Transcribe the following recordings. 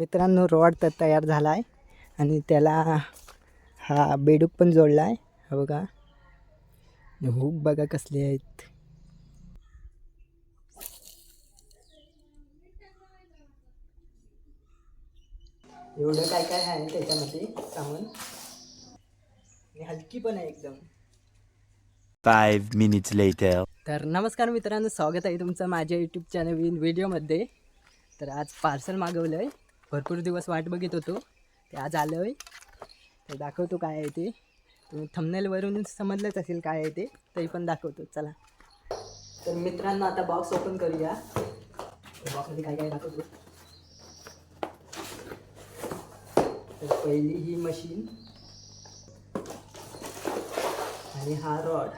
मित्रांनो रॉड तर तयार झाला आहे आणि त्याला हा बेडूक पण जोडला आहे हा बघा. हुक बघा कसले आहेत. एवढं काय काय आहे त्याच्यामध्ये सामान? आणि हलकी पण आहे एकदम. Five minutes later. तर नमस्कार मित्रांनो स्वागत आहे तुमचं माझ्या यूट्यूब चॅनल व्हिडिओमध्ये तर आज पार्सल मागवलं आहे भरपूर दिवस वाट बघित होतो. ते आज आलं आहे तर दाखवतो काय आहे ते. तुम्ही थंबनेलवरून समजलंच असेल काय आहे ते तरी पण दाखवतो. चला. तर मित्रांनो आता बॉक्स ओपन करूया. बॉक्समध्ये काय काय दाखवतो? तर पहिली ही मशीन आणि हा रॉड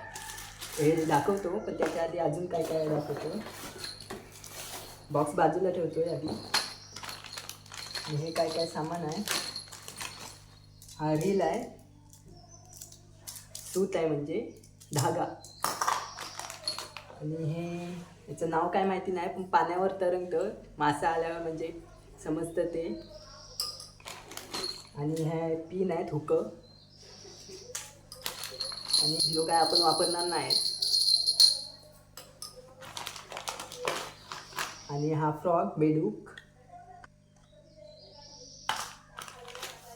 हे दाखवतो पण त्याच्या आधी अजून काय काय दाखवतो? बॉक्स बाजूला ठेवतोय आधी. हे काय काय सामान आहे? हा रील आहे. सूत आहे म्हणजे धागा. आणि हे याचं नाव काय माहिती नाही पण पाण्यावर तरंगतं. मासा आल्यावर म्हणजे समजतं ते. आणि हे पिन आहेत हुकं आणि जो काय आपण वापरणार नाही. आणि हा फ्रॉक बेडूक.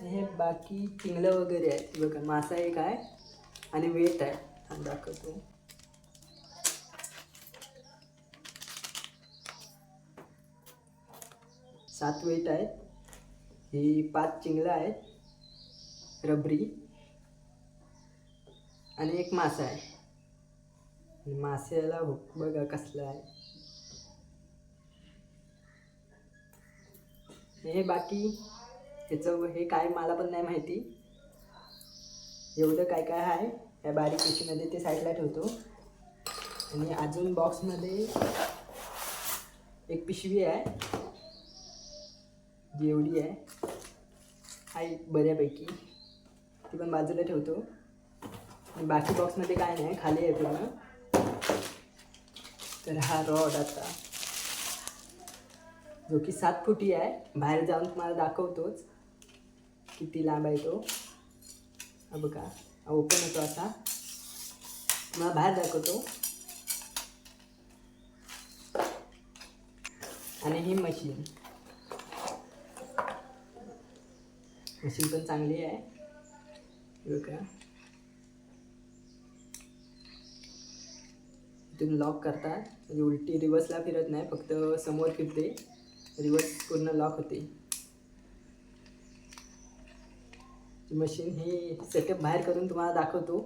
हे बाकी चिंगलं वगैरे आहेत. बघा मासा एक आहे आणि वेट आहे. दाखवतो. सात वेट आहेत. ही पाच चिंगलं आहेत. रबरी आणि एक मासा आहे. मास्याला हुक हो, बघा कसला आहे. हे बाकी त्याचं हे काय मला पण नाही माहिती. एवढं काय काय आहे या बारीक पिशीमध्ये ते साईडला ठेवतो. आणि अजून बॉक्समध्ये एक पिशवी आहे. जी एवढी आहे. आहे बऱ्यापैकी. ती पण बाजूला ठेवतो. आणि बाकी बॉक्समध्ये काय नाही खाली आहे पूर्ण. तर हा रॉड आता. जो की सात फुटी आहे बाहेर जाऊन तुम्हाला दाखवतोच. किती लांब आहे तो? हा बघा हा ओपन होतो असा मला बाहेर दाखवतो. आणि ही मशीन मशीन पण चांगली आहे. बघा. इथून लॉक करतात. म्हणजे उलटी रिवर्सला फिरत नाही फक्त समोर फिरते. रिवर्स पूर्ण लॉक होते. मशीन ही सेटअप बाहेर करून तुम्हाला दाखवतो.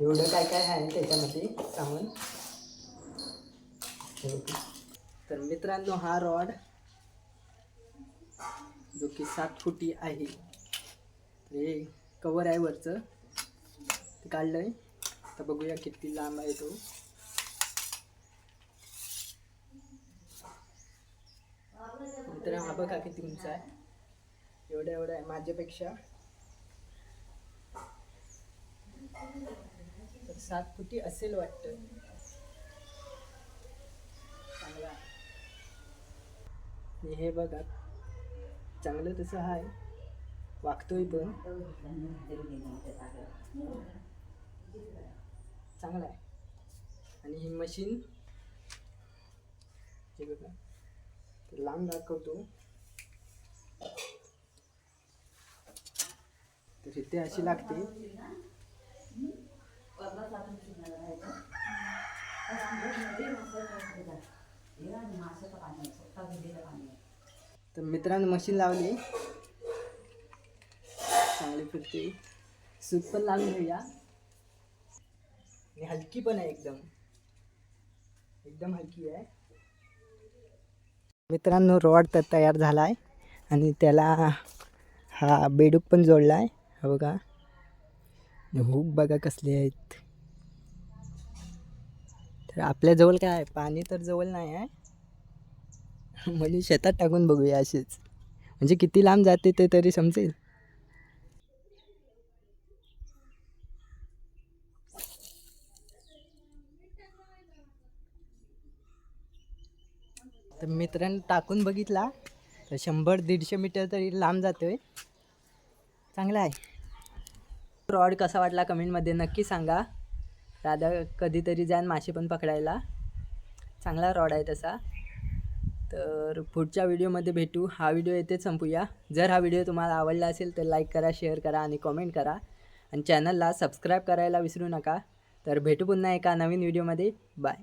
एवढं काय काय आहे त्याच्यामध्ये सामान तर मित्रांनो हा रॉड जो की सात फुटी आहे. हे कवर आहे वरचं. ते काढलं आहे तर बघूया किती लांब आहे तो. मित्र हा बघा किती उंच आहे. एवढं एवढं आहे माझ्यापेक्षा. तर सात फुटी असेल वाटतं. चांगला. आहे. आणि हे बघा चांगलं तसं आहे वागतोय पण. चांगला आहे. आणि ही मशीन हे बघा लांब दाखवतो. तर ते अशी लागते. तर मित्रांनो मशीन लावली. चांगली फिरते. सूप पण लावून घेऊया. आणि हलकी पण आहे एकदम. एकदम हलकी आहे. मित्रांनो रॉड तर तयार झाला आहे आणि त्याला हा बेडूक पण जोडला आहे हा बघा? हुक बघा कसले आहेत. तर आपल्याजवळ काय आहे? पाणी तर जवळ नाही आहे. म्हणजे शेतात टाकून बघूया असेच म्हणजे किती लांब जाते ते तरी समजेल. तर मित्रांनी टाकून बघितला. तर शंभर दीडशे मीटर तरी लांब जातो आहे चांगला आहे. रॉड कसा वाटला कमेंटमध्ये नक्की सांगा. दादा कधीतरी जाईन मासे पण पकडायला. चांगला रॉड आहे तसा. तर पुढच्या व्हिडिओमध्ये भेटू. हा व्हिडिओ येथेच संपूया. जर हा व्हिडिओ तुम्हाला आवडला असेल तर लाईक करा शेअर करा आणि कॉमेंट करा. आणि चॅनलला सबस्क्राईब करायला विसरू नका. तर भेटू पुन्हा एका नवीन व्हिडिओमध्ये. बाय